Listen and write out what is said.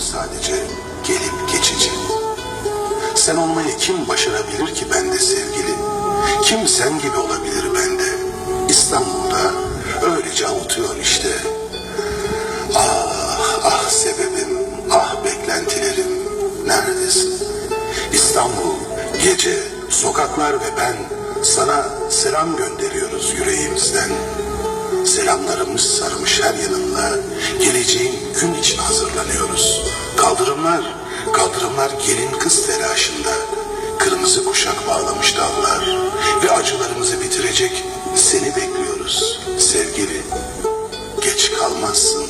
sadece gelip geçici. Sen olmayı kim başarabilir ki bende sevgili? Kim sen gibi olabilir bende? İstanbul'da öylece avutuyor işte. Ah ah sebebim, ah beklentilerim neredesin? İstanbul, gece, sokaklar ve ben sana selam gönderiyoruz yüreğimizden. Selamlarımız sarmış her yanında geleceğin gün için hazırlanıyoruz. Kaldırımlar, kaldırımlar gelin kız telaşında. Kırmızı kuşak bağlamış dallar ve acılarımızı bitirecek seni bekliyoruz sevgili. Geç kalmazsın